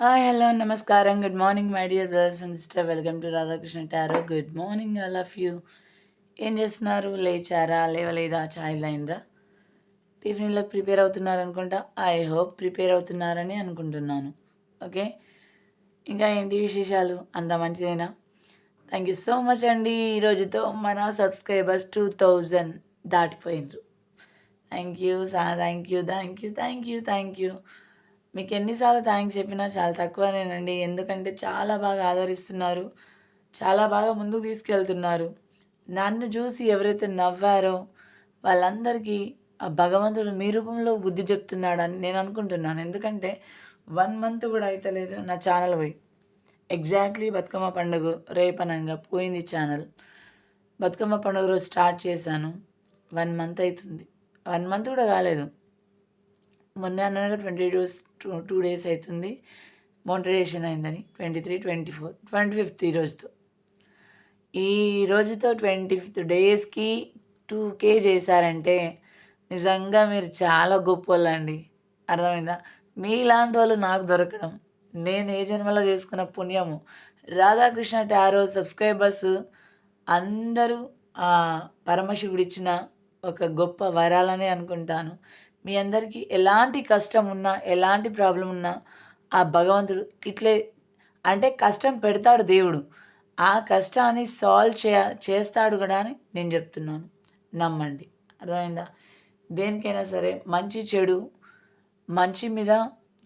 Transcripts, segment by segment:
Hi hello నమస్కారం. Good morning my dear brothers and sister. Welcome to Radhakrishna tarot. Good morning all of you. ఏం చేస్తున్నారు? లేచారా? లేవలేదా? ఛాయ్ లైన్రా? టిఫిన్లకు prepare అవుతున్నారు అనుకుంటా? I hope prepare అవుతున్నారని అనుకుంటున్నాను. Okay? ఇంకా ఏంటి విశేషాలు? అంత మంచిదేనా? థ్యాంక్ యూ సో మచ్ అండి. ఈరోజుతో మన subscribers two thousand దాటిపోయినరు. Thank you so thank you thank you thank you thank you మీకు ఎన్నిసార్లు థ్యాంక్స్ చెప్పినా చాలా తక్కువనేనండి. ఎందుకంటే చాలా బాగా ఆదరిస్తున్నారు. చాలా బాగా ముందుకు తీసుకెళ్తున్నారు. నన్ను చూసి ఎవరైతే నవ్వారో వాళ్ళందరికీ ఆ భగవంతుడు మీ రూపంలో బుద్ధి చెప్తున్నాడని నేను అనుకుంటున్నాను. ఎందుకంటే వన్ మంత్ కూడా అయితలేదు నా ఛానల్ పోయి. ఎగ్జాక్ట్లీ బతుకమ్మ పండుగ రేపనంగా పోయింది ఛానల్. బతుకమ్మ పండుగ రోజు స్టార్ట్ చేశాను. వన్ మంత్ అవుతుంది వన్ మంత్ కూడా కాలేదు. మొన్న అన్నగా twenty days two two days అవుతుంది మోటరేషన్ అయిందని twenty three twenty four twenty fifth ఈ రోజుతో. ఈ రోజుతో ట్వంటీ ఫిఫ్త్ డేస్కి టూ కే చేశారంటే నిజంగా మీరు చాలా గొప్ప వాళ్ళండి అర్థమైందా? మీలాంటి వాళ్ళు నాకు దొరకడం నేను ఏ జన్మలో చేసుకున్న పుణ్యము రాధాకృష్ణ టారో సబ్స్క్రైబర్స్ అందరూ ఆ పరమశివుడిచ్చిన ఒక గొప్ప వరాలనే అనుకుంటాను. మీ అందరికీ ఎలాంటి కష్టం ఉన్నా ఎలాంటి ప్రాబ్లం ఉన్నా ఆ భగవంతుడు ఇట్లే అంటే కష్టం పెడతాడు దేవుడు. ఆ కష్టాన్ని సాల్వ్ చే చేస్తాడు కూడా అని నేను చెప్తున్నాను. నమ్మండి. అర్థమైందా? దేనికైనా సరే మంచి చెడు మంచి మీద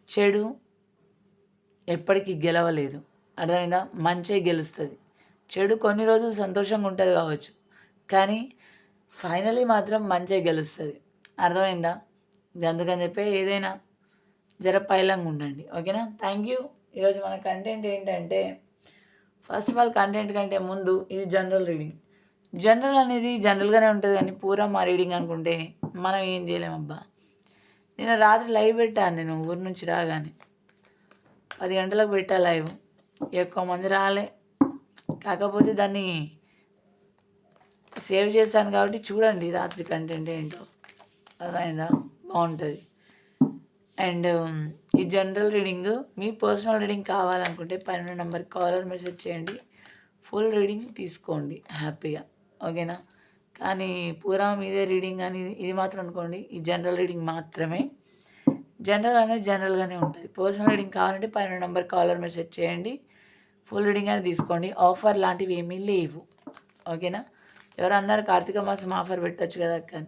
చెడు ఎప్పటికీ గెలవలేదు. అర్థమైందా? మంచి గెలుస్తుంది. చెడు కొన్ని రోజులు సంతోషంగా ఉంటుంది కావచ్చు కానీ ఫైనలీ మాత్రం మంచి గెలుస్తుంది. అర్థమైందా? అందుకని చెప్పి ఏదైనా జర పైలంగా ఉండండి. ఓకేనా? థ్యాంక్ యూ ఈరోజు మన కంటెంట్ ఏంటంటే ఫస్ట్ ఆఫ్ ఆల్ కంటెంట్ కంటే ముందు ఇది జనరల్ రీడింగ్ జనరల్ అనేది జనరల్గానే ఉంటుంది కానీ పూరా మా రీడింగ్ అనుకుంటే మనం ఏం చేయలేమబ్బా నేను రాత్రి లైవ్ పెట్టాను నేను ఊరి నుంచి రాగానే. పది గంటలకు పెట్టా లైవ్ ఎక్కువ మంది రాలే. కాకపోతే దాన్ని సేవ్ చేశాను కాబట్టి చూడండి రాత్రి కంటెంట్ ఏంటో. అర్థమైందా? బాగుంటుంది. అండ్ ఈ జనరల్ రీడింగ్ మీ పర్సనల్ రీడింగ్ కావాలనుకుంటే పన్నెండు నెంబర్కి కాలర్ మెసేజ్ చేయండి. ఫుల్ రీడింగ్ తీసుకోండి హ్యాపీగా. ఓకేనా? కానీ పూరా మీదే రీడింగ్ అని ఇది మాత్రం అనుకోండి ఈ జనరల్ రీడింగ్ మాత్రమే. జనరల్ అనేది జనరల్గానే ఉంటుంది. పర్సనల్ రీడింగ్ కావాలంటే పన్నెండు నెంబర్ కాలర్ మెసేజ్ చేయండి. ఫుల్ రీడింగ్ అని తీసుకోండి. ఆఫర్ లాంటివి ఏమీ లేవు. ఓకేనా? ఎవరు అన్నారు కార్తీక మాసం ఆఫర్ పెట్టచ్చు కదా కానీ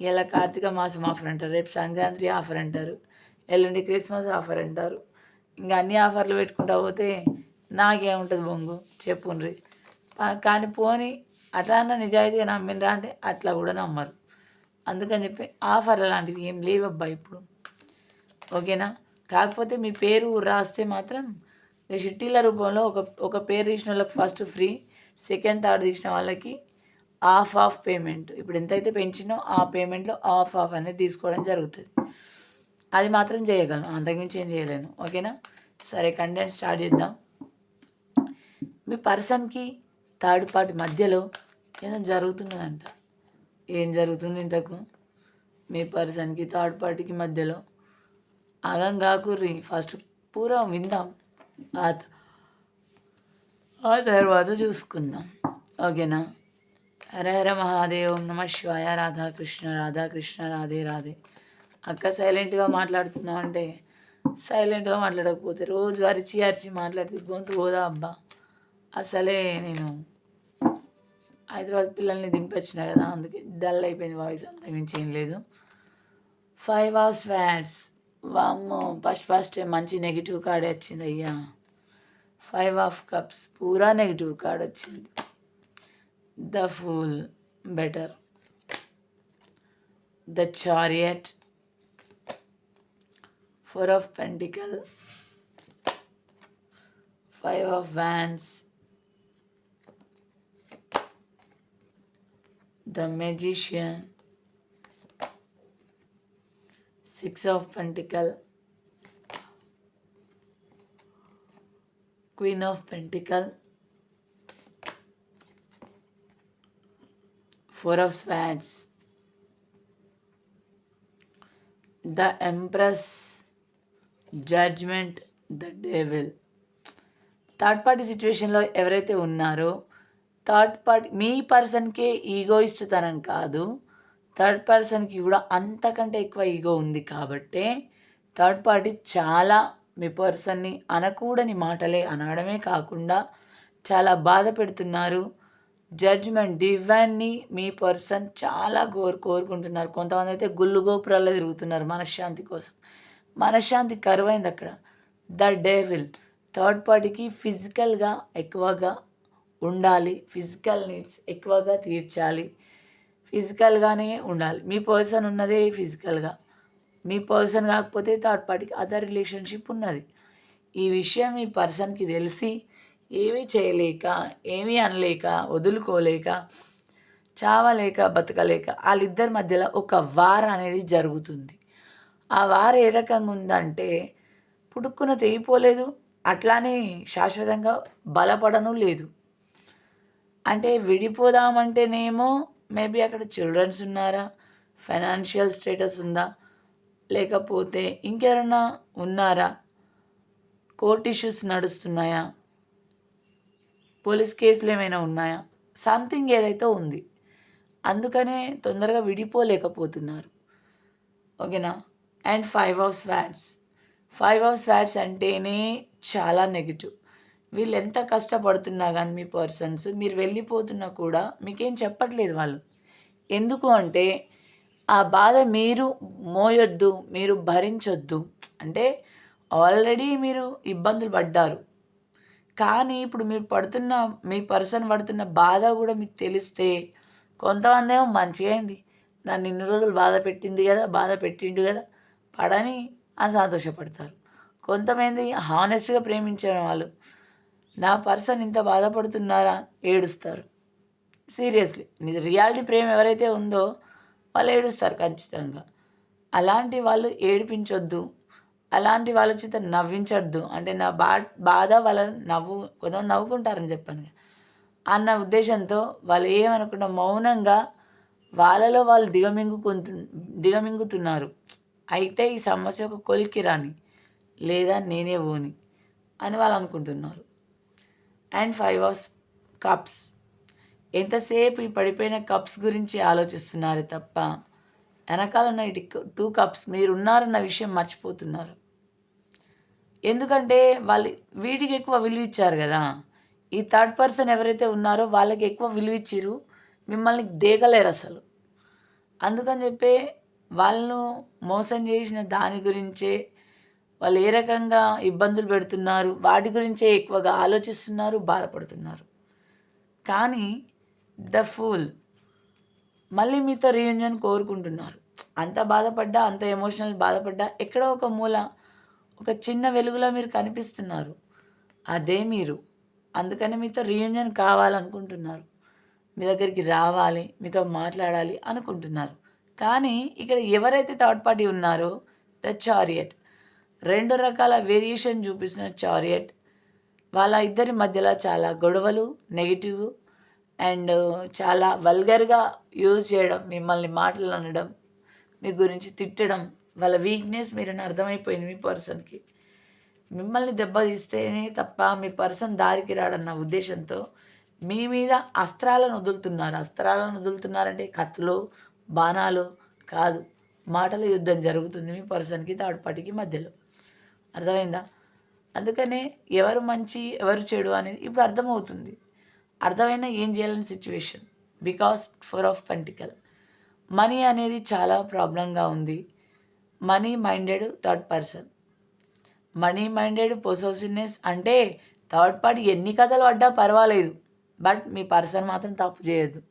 ఇలా కార్తీక మాసం ఆఫర్ అంటారు? రేపు సంక్రాంతి ఆఫర్ అంటారు. ఎల్లుండి క్రిస్మస్ ఆఫర్ అంటారు. ఇంకా అన్ని ఆఫర్లు పెట్టుకుంటా పోతే నాకేముంటుంది బొంగు? చెప్పుండ్రి. కానీ పోని అట్లా అన్న నిజాయితీగా నమ్మినరా అంటే అట్లా కూడా నమ్మరు. అందుకని చెప్పి ఆఫర్లు లాంటివి ఏం లేవబ్బా ఇప్పుడు. ఓకేనా? కాకపోతే మీ పేరు రాస్తే మాత్రం షిట్టీల రూపంలో ఒక ఒక పేరు తీసిన వాళ్ళకి ఫస్ట్ ఫ్రీ సెకండ్ థర్డ్ తీసిన వాళ్ళకి ఆఫ్ ఆఫ్ పేమెంట్. ఇప్పుడు ఎంతైతే పెంచినో ఆ పేమెంట్లో ఆఫ్ ఆఫ్ అనేది తీసుకోవడం జరుగుతుంది. అది మాత్రం చేయగలను. అంతకుమించి ఏం చేయలేను. ఓకేనా? సరే కంటెంట్ స్టార్ట్ చేద్దాం. మీ పర్సన్కి థర్డ్ పార్టీ మధ్యలో ఏదో జరుగుతున్నదంట. ఏం జరుగుతుంది ఇంతకు? మీ పర్సన్కి థర్డ్ పార్టీకి మధ్యలో. అగం కాకుర్రి ఫస్ట్ పూరా విందాం. ఆ తర్వాత చూసుకుందాం. ఓకేనా? హర హర మహాదేవం నమ శివాయ రాధాకృష్ణ రాధాకృష్ణ రాధే రాధే అక్క సైలెంట్గా మాట్లాడుతున్నాం అంటే సైలెంట్గా మాట్లాడకపోతే రోజు అరిచి అరిచి మాట్లాడితే గొంతు పోదా అబ్బా. అసలే నేను హైదరాబాద్ పిల్లల్ని దింపొచ్చిన కదా అందుకే డల్ అయిపోయింది వాయిస్ అంత నుంచి ఏం లేదు. ఫైవ్ అవర్స్ ఫ్యాట్స్. వామ్మో ఫస్ట్ ఫస్ట్ మంచి నెగిటివ్ కార్డ్ వచ్చింది అయ్యా. ఫైవ్ ఆఫ్ కప్స్ పూరా నెగిటివ్ కార్డ్ వచ్చింది. The fool better. The chariot, four of pentacle, five of wands, the magician, six of pentacle, queen of pentacle, four of Swords. The empress judgement the devil third party సిచ్యువేషన్లో ఎవరైతే ఉన్నారో third party మీ పర్సన్కే ego ఇష్టతనం కాదు. Third పర్సన్కి కూడా అంతకంటే ఎక్కువ ఈగో ఉంది కాబట్టే థర్డ్ పార్టీ చాలా మీ పర్సన్ని అనకూడని మాటలే అనడమే కాకుండా చాలా బాధ పెడుతున్నారు. జడ్జ్మెంట్ డివైన్ని మీ పర్సన్ చాలా కోరు కోరుకుంటున్నారు. కొంతమంది అయితే గుళ్ళు గోపురాల్లో తిరుగుతున్నారు మనశ్శాంతి కోసం. మనశ్శాంతి కరువైంది అక్కడ. ద డేవిల్ థర్డ్ పార్టీకి ఫిజికల్గా ఎక్కువగా ఉండాలి. ఫిజికల్ నీడ్స్ ఎక్కువగా తీర్చాలి. ఫిజికల్గానే ఉండాలి. మీ పర్సన్ ఉన్నదే ఫిజికల్గా మీ పర్సన్ కాకపోతే థర్డ్ పార్టీకి అదర్ రిలేషన్షిప్ ఉన్నది. ఈ విషయం మీ పర్సన్కి తెలిసి ఏమీ చేయలేక ఏమీ అనలేక వదులుకోలేక చావలేక బతకలేక వాళ్ళిద్దరి మధ్యలో ఒక వార్ అనేది జరుగుతుంది. ఆ వార్ ఏ రకంగా ఉందంటే పుట్టుకున్న తెగిపోలేదు అట్లానే శాశ్వతంగా బలపడను లేదు. అంటే విడిపోదామంటేనేమో మేబీ అక్కడ చిల్డ్రన్స్ ఉన్నారా ఫైనాన్షియల్ స్టేటస్ ఉందా లేకపోతే ఇంకెవరన్నా ఉన్నారా కోర్ట్ ఇష్యూస్ నడుస్తున్నాయా పోలీస్ కేసులు ఏమైనా ఉన్నాయా? సంథింగ్ ఏదైతే ఉంది. అందుకనే తొందరగా విడిపోలేకపోతున్నారు. ఓకేనా? అండ్ ఫైవ్ అవర్స్ స్వాట్స్ ఫైవ్ అవర్స్ స్వాట్స్ అంటేనే చాలా నెగిటివ్. వీళ్ళు ఎంత కష్టపడుతున్నా కానీ మీ పర్సన్స్ మీరు వెళ్ళిపోతున్నా కూడా మీకేం చెప్పట్లేదు వాళ్ళు. ఎందుకు అంటే ఆ బాధ మీరు మోయొద్దు మీరు భరించొద్దు. అంటే ఆల్రెడీ మీరు ఇబ్బందులు పడ్డారు. కానీ ఇప్పుడు మీరు పడుతున్న మీ పర్సన్ పడుతున్న బాధ కూడా మీకు తెలిస్తే కొంతమంది ఏమో మంచిగా అయింది. నన్ను ఇన్ని రోజులు బాధ పెట్టింది కదా బాధ పెట్టిండు కదా పడని ఆ సంతోషపడతారు. కొంతమంది హానెస్ట్గా ప్రేమించిన వాళ్ళు నా పర్సన్ ఇంత బాధపడుతున్నారా ఏడుస్తారు. సీరియస్లీ రియాలిటీ ప్రేమ ఎవరైతే ఉందో వాళ్ళు ఏడుస్తారు ఖచ్చితంగా. అలాంటి వాళ్ళు ఏడిపించొద్దు. అలాంటి వాళ్ళ చేత నవ్వించొద్దు. అంటే నా బా బాధ వాళ్ళ నవ్వు కొంతమంది నవ్వుకుంటారని చెప్పాను. అన్న ఉద్దేశంతో వాళ్ళు ఏమనుకున్న మౌనంగా వాళ్ళలో వాళ్ళు దిగమింగుకుంటు దిగమింగుతున్నారు. అయితే ఈ సమస్య ఒక కొలికి రాని లేదా నేనే ఓని అని వాళ్ళు అనుకుంటున్నారు. And five of cups. ఎంతసేపు ఈ పడిపోయిన కప్స్ గురించి ఆలోచిస్తున్నారు తప్ప వెనకాల ఉన్న ఇటు టూ కప్స్ మీరు ఉన్నారన్న విషయం మర్చిపోతున్నారు. ఎందుకంటే వాళ్ళు వీటికి ఎక్కువ విలువ ఇచ్చారు కదా. ఈ థర్డ్ పర్సన్ ఎవరైతే ఉన్నారో వాళ్ళకి ఎక్కువ విలువ ఇచ్చిరు మిమ్మల్ని దేగలేరు అసలు. అందుకని చెప్పి వాళ్ళను మోసం చేసిన దాని గురించే వాళ్ళు ఏ రకంగా ఇబ్బందులు పెడుతున్నారు వాటి గురించే ఎక్కువగా ఆలోచిస్తున్నారు బాధపడుతున్నారు. కానీ ద ఫూల్ మళ్ళీ మీతో రీయూనియన్ కోరుకుంటున్నారు. అంత బాధపడ్డా అంత ఎమోషనల్ బాధపడ్డా ఎక్కడో ఒక మూల ఒక చిన్న వెలుగులో మీరు కనిపిస్తున్నారు. అదే మీరు. అందుకని మీతో రీయూనియన్ కావాలనుకుంటున్నారు. మీ దగ్గరికి రావాలి మీతో మాట్లాడాలి అనుకుంటున్నారు. కానీ ఇక్కడ ఎవరైతే థర్డ్ పార్టీ ఉన్నారో ద చారియట్ రెండు రకాల వేరియేషన్ చూపిస్తున్న చారియట్ వాళ్ళ ఇద్దరి మధ్యలో చాలా గొడవలు నెగిటివ్ అండ్ చాలా వల్గర్గా యూజ్ చేయడం మిమ్మల్ని మాటలు అనడం మీ గురించి తిట్టడం వాళ్ళ వీక్నెస్ మీరని అర్థమైపోయింది మీ పర్సన్కి. మిమ్మల్ని దెబ్బతీస్తేనే తప్ప మీ పర్సన్ దారికి రాడన్న ఉద్దేశంతో మీ మీద అస్త్రాలను వదులుతున్నారు. అస్త్రాలను వదులుతున్నారంటే కత్తులు బాణాలు కాదు. మాటల యుద్ధం జరుగుతుంది మీ పర్సన్కి థర్డ్ పార్టీకి మధ్యలో. అర్థమైందా? అందుకనే ఎవరు మంచి ఎవరు చెడు అనేది ఇప్పుడు అర్థమవుతుంది. అర్థమైన ఏం చేయాలని situation because four of pentacle money అనేది చాలా ప్రాబ్లంగా ఉంది. Money minded third person. Money minded possessiveness అంటే థర్డ్ పార్టీ ఎన్ని కథలు పడ్డా పర్వాలేదు బట్ మీ పర్సన్ మాత్రం తప్పు చేయొద్దు.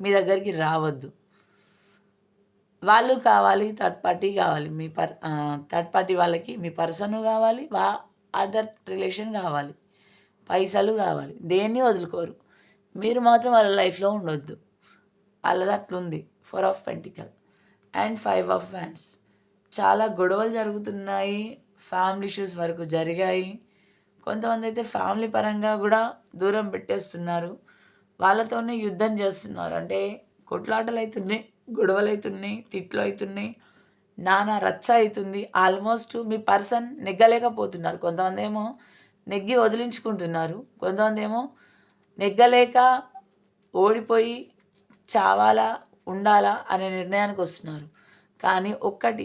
మీ దగ్గరికి రావద్దు. వాళ్ళు కావాలి థర్డ్ పార్టీ కావాలి. మీ పర్ థర్డ్ పార్టీ వాళ్ళకి మీ పర్సన్ కావాలి వా అదర్ రిలేషన్ కావాలి. పైసలు కావాలి. దేన్ని వదులుకోరు. మీరు మాత్రం వాళ్ళ లైఫ్లో ఉండొద్దు. వాళ్ళది అట్లుంది. Four of pentacle. And five of fans చాలా గొడవలు జరుగుతున్నాయి. ఫ్యామిలీ ఇష్యూస్ వరకు జరిగాయి. కొంతమంది అయితే ఫ్యామిలీ పరంగా కూడా దూరం పెట్టేస్తున్నారు. వాళ్ళతోనే యుద్ధం చేస్తున్నారు. అంటే కొట్లాటలు అవుతున్నాయి గొడవలు అవుతున్నాయి తిట్లు అవుతున్నాయి నానా రచ్చ అవుతుంది ఆల్మోస్ట్ మీ పర్సన్ నెగ్గలేకపోతున్నారు. కొంతమంది ఏమో నెగ్గి వదిలించుకుంటున్నారు. కొంతమంది ఏమో నెగ్గలేక ఓడిపోయి చావాలా ఉండాలా అనే నిర్ణయానికి వస్తున్నారు. కానీ ఒక్కటి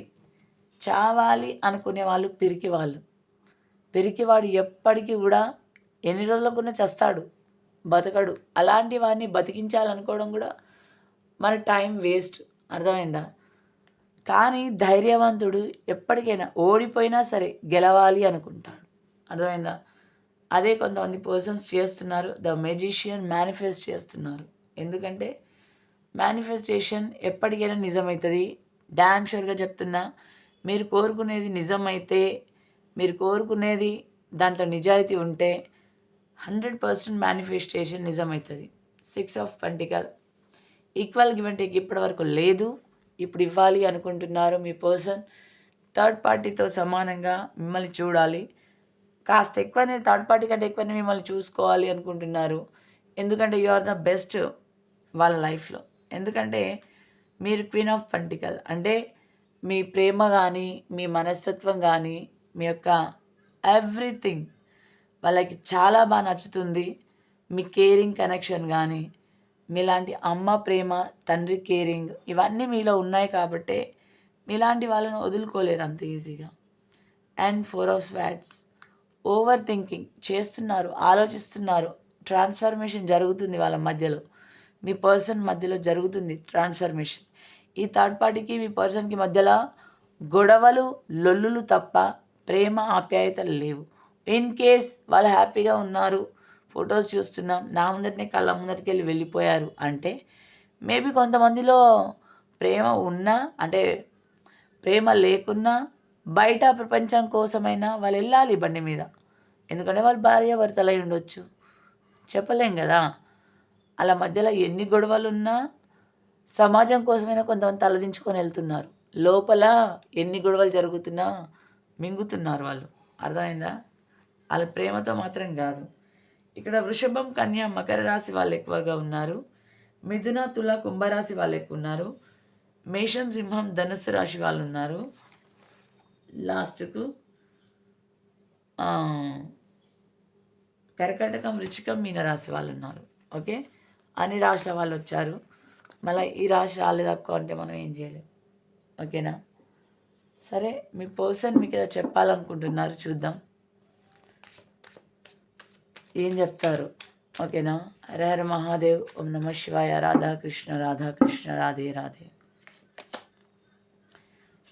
చావాలి అనుకునే వాళ్ళు పిరికి వాళ్ళు పిరికివాడు ఎప్పటికీ కూడా ఎన్ని రోజులకున్నా చస్తాడు బతకడు. అలాంటి వాడిని బతికించాలనుకోవడం కూడా మన టైం వేస్ట్. అర్థమైందా? కానీ ధైర్యవంతుడు ఎప్పటికైనా ఓడిపోయినా సరే గెలవాలి అనుకుంటాడు. అర్థమైందా? అదే కొంతమంది పర్సన్స్ చేస్తున్నారు. ద మెజిషియన్ మేనిఫెస్ట్ చేస్తున్నారు. ఎందుకంటే మేనిఫెస్టేషన్ ఎప్పటికైనా నిజమవుతుంది. డ్యామ్ షూర్గా చెప్తున్నా మీరు కోరుకునేది నిజమైతే మీరు కోరుకునేది దాంట్లో నిజాయితీ ఉంటే hundred percent manifestation నిజమవుతుంది six of pentacle equal give and take ఇప్పటివరకు లేదు. ఇప్పుడు ఇవ్వాలి అనుకుంటున్నారు మీ పర్సన్ థర్డ్ పార్టీతో సమానంగా మిమ్మల్ని చూడాలి. కాస్త ఎక్కువనే థర్డ్ పార్టీ కంటే ఎక్కువనే మిమ్మల్ని చూసుకోవాలి అనుకుంటున్నారు. ఎందుకంటే యు ఆర్ ద బెస్ట్ వాళ్ళ లైఫ్లో ఎందుకంటే మీరు క్వీన్ ఆఫ్ పంటికల్ అంటే మీ ప్రేమ కానీ మీ మనస్తత్వం కానీ మీ యొక్క ఎవ్రీథింగ్ వాళ్ళకి చాలా బాగా నచ్చుతుంది. మీ కేరింగ్ కనెక్షన్ కానీ మీలాంటి అమ్మ ప్రేమ తండ్రి కేరింగ్ ఇవన్నీ మీలో ఉన్నాయి కాబట్టే మీలాంటి వాళ్ళని వదులుకోలేరు అంత ఈజీగా. And four of wands over thinking చేస్తున్నారు ఆలోచిస్తున్నారు ట్రాన్స్ఫర్మేషన్ జరుగుతుంది వాళ్ళ మధ్యలో. మీ పర్సన్ మధ్యలో జరుగుతుంది ట్రాన్స్ఫర్మేషన్. ఈ థర్డ్ పార్టీకి మీ పర్సన్కి మధ్యలో గొడవలు లొల్లులు తప్ప ప్రేమ ఆప్యాయతలు లేవు. ఇన్ కేస్ వాళ్ళు హ్యాపీగా ఉన్నారు ఫొటోస్ చూస్తున్నాం నా ముందరనే కళ్ళ ముందరికి వెళ్ళి వెళ్ళిపోయారు అంటే మేబీ కొంతమందిలో ప్రేమ ఉన్నా అంటే ప్రేమ లేకున్నా బయట ప్రపంచం కోసమైనా వాళ్ళు వెళ్ళాలి బండి మీద. ఎందుకంటే వాళ్ళు భార్య భర్తలై ఉండొచ్చు. చెప్పలేం కదా? అలా మధ్యలో ఎన్ని గొడవలు ఉన్నా సమాజం కోసమైనా కొంతమంది తలదించుకొని వెళ్తున్నారు. లోపల ఎన్ని గొడవలు జరుగుతున్నా మింగుతున్నారు వాళ్ళు. అర్థమైందా? వాళ్ళ ప్రేమతో మాత్రం కాదు. ఇక్కడ వృషభం కన్య మకర రాశి వాళ్ళు ఎక్కువగా ఉన్నారు. మిథున తుల కుంభరాశి వాళ్ళు ఎక్కువ ఉన్నారు. మేషం సింహం ధనుస్సు రాశి వాళ్ళు ఉన్నారు. లాస్ట్కు కర్కటకం రుచికం మీనరాశి వాళ్ళు ఉన్నారు. ఓకే? అన్ని రాశుల వాళ్ళు వచ్చారు. మళ్ళీ ఈ రాశి రాలేదక్కువ అంటే మనం ఏం చేయలేం. ఓకేనా? సరే మీ పర్సన్ మీకు ఏదో చెప్పాలనుకుంటున్నారు చూద్దాం. ఏం చెప్తారు? ఓకేనా? హర Mahadev Om Namah Shivaya Radhakrishna Radhakrishna Radhe Radhe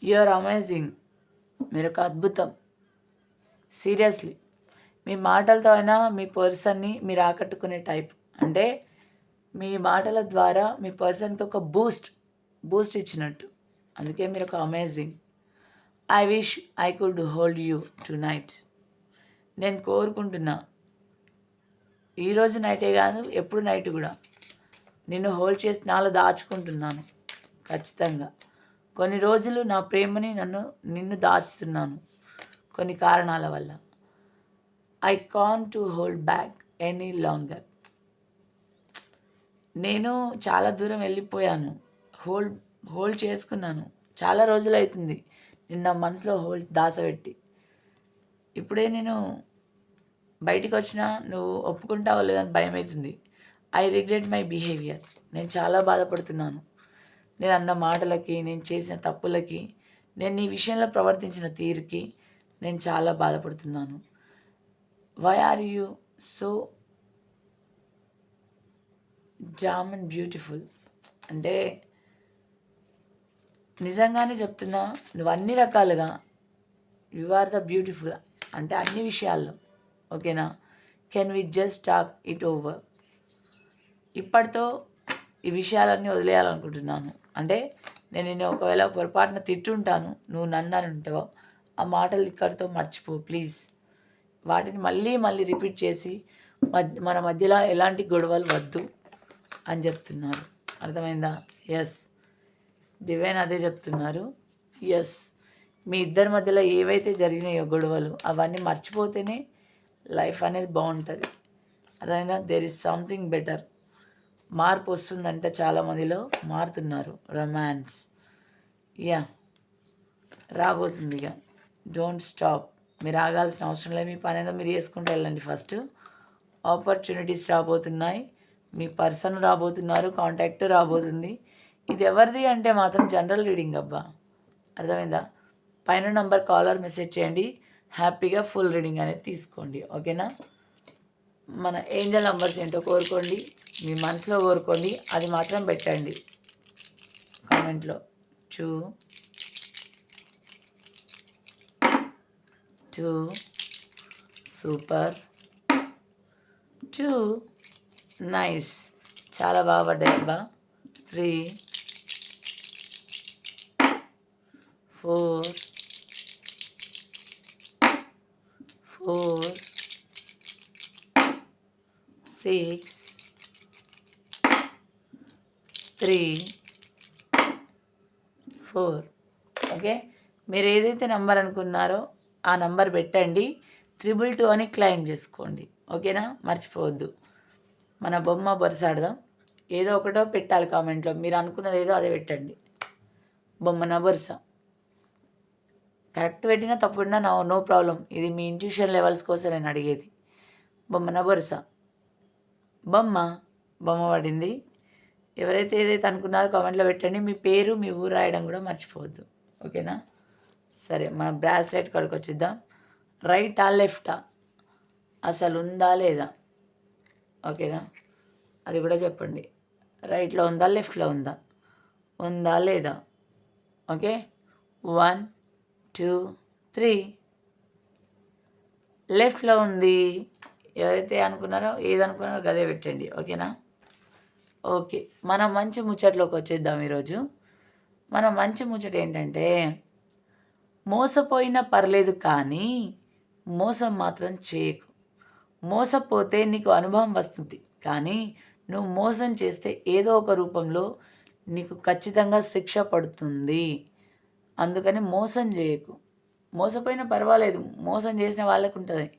you are amazing మీరు ఒక అద్భుతం. సీరియస్లీ మీ మాటలతో అయినా మీ పర్సన్ని మీరు ఆకట్టుకునే టైప్ అంటే మీ మాటల ద్వారా మీ పర్సన్కి ఒక బూస్ట్ బూస్ట్ ఇచ్చినట్టు. అందుకే మీరు ఒక amazing. I wish I could hold you tonight నేను కోరుకుంటున్నా ఈరోజు నైటే కాదు ఎప్పుడు నైట్ కూడా నిన్ను హోల్డ్ చేసి నాలో దాచుకుంటున్నాను ఖచ్చితంగా. కొన్ని రోజులు నా ప్రేమని నన్ను నిన్ను దాచుతున్నాను కొన్ని కారణాల వల్ల. I can't hold back any longer. నేను చాలా దూరం వెళ్ళిపోయాను. హోల్డ్ హోల్డ్ చేసుకున్నాను. చాలా రోజులు అవుతుంది నిన్న మనసులో హోల్డ్ దాసపెట్టి ఇప్పుడే నేను బయటికి వచ్చినా నువ్వు ఒప్పుకుంటావో లేదని భయం అవుతుంది ఐ రిగ్రెట్ మై బిహేవియర్ నేను చాలా బాధపడుతున్నాను. నేను అన్న మాటలకి నేను చేసిన తప్పులకి నేను నీ విషయంలో ప్రవర్తించిన తీరుకి నేను చాలా బాధపడుతున్నాను. Why are you so damn beautiful. అంటే నిజంగానే చెప్తున్నా నువ్వు అన్ని రకాలుగా యు ఆర్ ద బ్యూటిఫుల్ అంటే అన్ని విషయాల్లో. ఓకేనా? Can we just talk it over ఇప్పటితో ఈ విషయాలన్నీ వదిలేయాలనుకుంటున్నాను. అంటే నేను నేను ఒకవేళ పొరపాటున తిట్టుంటాను నువ్వు నన్ను అని ఉంటావు ఆ మాటలు ఇక్కడితో మర్చిపో ప్లీజ్ వాటిని మళ్ళీ మళ్ళీ రిపీట్ చేసి మన మధ్యలో ఎలాంటి గొడవలు వద్దు. అని చెప్తున్నారు. అర్థమైందా? ఎస్ డివైన్ అదే చెప్తున్నారు. ఎస్ మీ ఇద్దరి మధ్యలో ఏవైతే జరిగినాయో గొడవలు అవన్నీ మర్చిపోతేనే లైఫ్ అనేది బాగుంటుంది. అర్థమైందా? దేర్ ఇస్ సంథింగ్ బెటర్ మార్పు వస్తుందంటే చాలామందిలో మారుతున్నారు. రొమాన్స్ యా రాబోతుంది ఇక. డోంట్ స్టాప్ మీరు ఆగాల్సిన అవసరం లేదు. మీ పని ఏదో మీరు చేసుకుంటూ వెళ్ళండి ఫస్ట్ ఆపర్చునిటీస్ రాబోతున్నాయి. మీ పర్సన్ రాబోతున్నారు కాంటాక్ట్ రాబోతుంది. ఇది ఎవరిది అంటే మాత్రం జనరల్ రీడింగ్ అబ్బా. అర్థమైందా? పైన నంబర్ కాలర్ మెసేజ్ చేయండి. హ్యాపీగా ఫుల్ రీడింగ్ అనేది తీసుకోండి. ఓకేనా మన ఏంజల్ నంబర్స్ ఏంటో కోరుకోండి. మీ మనసులో కోరుకోండి. అది మాత్రం పెట్టండి. కామెంట్లో చూ టూ సూపర్ టూ నైస్ చాలా బాగా పడ్డాయి అబ్బా. Three four four six three four okay మీరు ఏదైతే నెంబర్ అనుకున్నారో ఆ నెంబర్ పెట్టండి. త్రిబుల్ టూ అని క్లెయిమ్ చేసుకోండి. ఓకేనా మర్చిపోవద్దు. మన బొమ్మ బొరసాడదాం. ఏదో ఒకటో పెట్టాలి కామెంట్లో. మీరు అనుకున్నది ఏదో అదే పెట్టండి. బొమ్మన బొరుస. కరెక్ట్ పెట్టినా తప్పుడినా నో నో ప్రాబ్లం. ఇది మీ ఇంట్యూషన్ లెవెల్స్ కోసం నేను అడిగేది. బొమ్మన బొరుస. బొమ్మ బొమ్మ పడింది. ఎవరైతే ఏదైతే అనుకున్నారో కామెంట్లో పెట్టండి. మీ పేరు మీ ఊరు రాయడం కూడా మర్చిపోవద్దు. ఓకేనా? సరే మన బ్రాస్లెట్ కాడికి వచ్చిద్దాం రైటా లెఫ్టా? అసలు ఉందా లేదా? ఓకేనా? అది కూడా చెప్పండి. రైట్లో ఉందా లెఫ్ట్లో ఉందా? ఉందా లేదా? ఓకే? One two three. లెఫ్ట్లో ఉంది. ఎవరైతే అనుకున్నారో ఏదనుకున్నారో గదే పెట్టండి. ఓకేనా? ఓకే. మనం మంచి ముచ్చట్లోకి వచ్చేద్దాం ఈరోజు. మన మంచి ముచ్చట ఏంటంటే మోసపోయినా పర్లేదు కానీ మోసం మాత్రం చేయకు. మోసపోతే నీకు అనుభవం వస్తుంది. కానీ నువ్వు మోసం చేస్తే ఏదో ఒక రూపంలో నీకు ఖచ్చితంగా శిక్ష పడుతుంది. అందుకని మోసం చేయకు. మోసపోయినా పర్వాలేదు. మోసం చేసిన వాళ్ళకు ఉంటుంది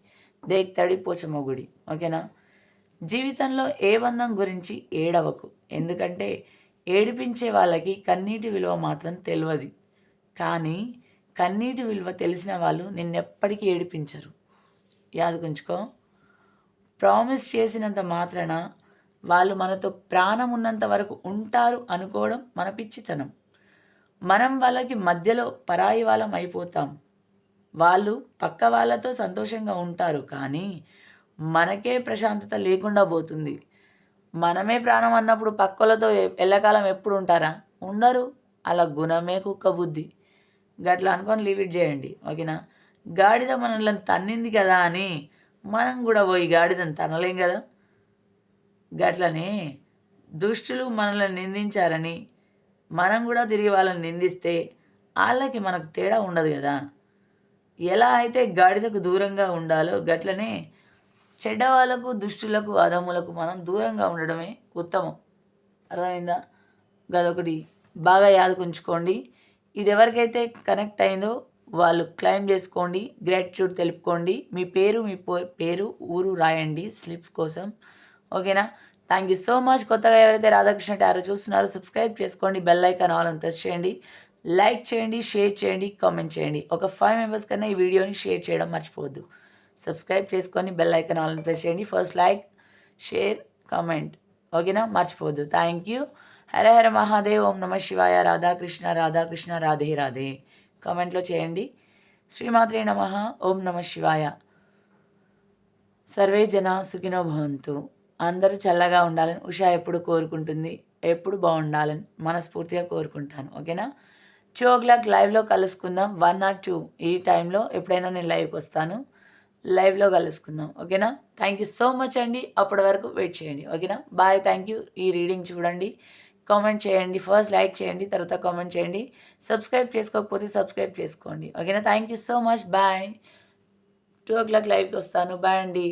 దేక్ తడి పోచమొగుడి. ఓకేనా? జీవితంలో ఏ బంధం గురించి ఏడవకు. ఎందుకంటే ఏడిపించే వాళ్ళకి కన్నీటి విలువ మాత్రం తెలియదు కానీ కన్నీటి విలువ తెలిసిన వాళ్ళు నిన్నెప్పటికీ ఏడిపించరు. యాదకుంచుకో ప్రామిస్ చేసినంత మాత్రాన వాళ్ళు మనతో ప్రాణం ఉన్నంత వరకు ఉంటారు అనుకోవడం మన పిచ్చితనం. మనం వాళ్ళకి మధ్యలో పరాయి వాళ్ళం అయిపోతాం. వాళ్ళు పక్క వాళ్ళతో సంతోషంగా ఉంటారు కానీ మనకే ప్రశాంతత లేకుండా పోతుంది. మనమే ప్రాణం అన్నప్పుడు పక్కలతో ఎల్లకాలం ఎప్పుడు ఉంటారా? ఉండరు. అలా గుణమే కుక్క బుద్ధి. గట్లా అనుకొని లీవ్ చేయండి. ఓకేనా? గాడిద మనల్ని తన్నింది కదా అని మనం కూడా పోయి గాడిదని తనలేం కదా? గట్లనే దుష్టులు మనల్ని నిందించారని మనం కూడా తిరిగి వాళ్ళని నిందిస్తే వాళ్ళకి మనకు తేడా ఉండదు కదా? ఎలా అయితే గాడిదకు దూరంగా ఉండాలో గట్లనే చెడ్డవాళ్ళకు దుష్టులకు అదములకు మనం దూరంగా ఉండడమే ఉత్తమం. అర్థమైందా? గదొకటి బాగా యాదకుంచుకోండి. ఇది ఎవరికైతే కనెక్ట్ అయిందో వాళ్ళు క్లెయిమ్ చేసుకోండి గ్రాటిట్యూడ్ తెలుపుకోండి. మీ పేరు మీ పేరు ఊరు రాయండి స్లిప్స్ కోసం. ఓకేనా? థ్యాంక్ యూ సో మచ్ కొత్తగా ఎవరైతే రాధాకృష్ణ టారో చూస్తున్నారో సబ్స్క్రైబ్ చేసుకోండి బెల్ ఐకాన్ ఆల్ ప్రెస్ చేయండి. లైక్ చేయండి షేర్ చేయండి కామెంట్ చేయండి. ఒక ఫైవ్ మెంబర్స్ కన్నా ఈ వీడియోని షేర్ చేయడం మర్చిపోవద్దు. సబ్స్క్రైబ్ చేసుకొని బెల్ ఐకాన్ ఆల్ ప్రెస్ చేయండి. ఫస్ట్ లైక్ షేర్ కామెంట్ ఓకేనా? మర్చిపోవద్దు. Thank you Hara Hara Mahadev. ఓం నమ శివాయ. రాధాకృష్ణ రాధాకృష్ణ రాధే రాధే. కామెంట్లో చేయండి. శ్రీమాత్రే నమ. ఓం నమ శివాయ. సర్వే జన సుఖినో భవంతు. అందరూ చల్లగా ఉండాలని ఉషా ఎప్పుడు కోరుకుంటుంది? ఎప్పుడు బాగుండాలని మనస్ఫూర్తిగా కోరుకుంటాను. ఓకేనా? టూ ఓ క్లాక్ లైవ్లో కలుసుకుందాం. వన్ నాట్ టూ ఈ టైంలో ఎప్పుడైనా నేను లైవ్కి వస్తాను. లైవ్లో కలుసుకుందాం. ఓకేనా? థ్యాంక్ యూ సో మచ్ అండి. అప్పటి వరకు వెయిట్ చేయండి. ఓకేనా? బాయ్. Thank you. ఈ రీడింగ్ చూడండి. కామెంట్ చేయండి. ఫస్ట్ లైక్ చేయండి తర్వాత కామెంట్ చేయండి. సబ్స్క్రైబ్ చేసుకోకపోతే సబ్స్క్రైబ్ చేసుకోండి. ఓకేనా? Thank you so much. Bye. Two o'clock లైవ్కి వస్తాను. బాయ్ అండి.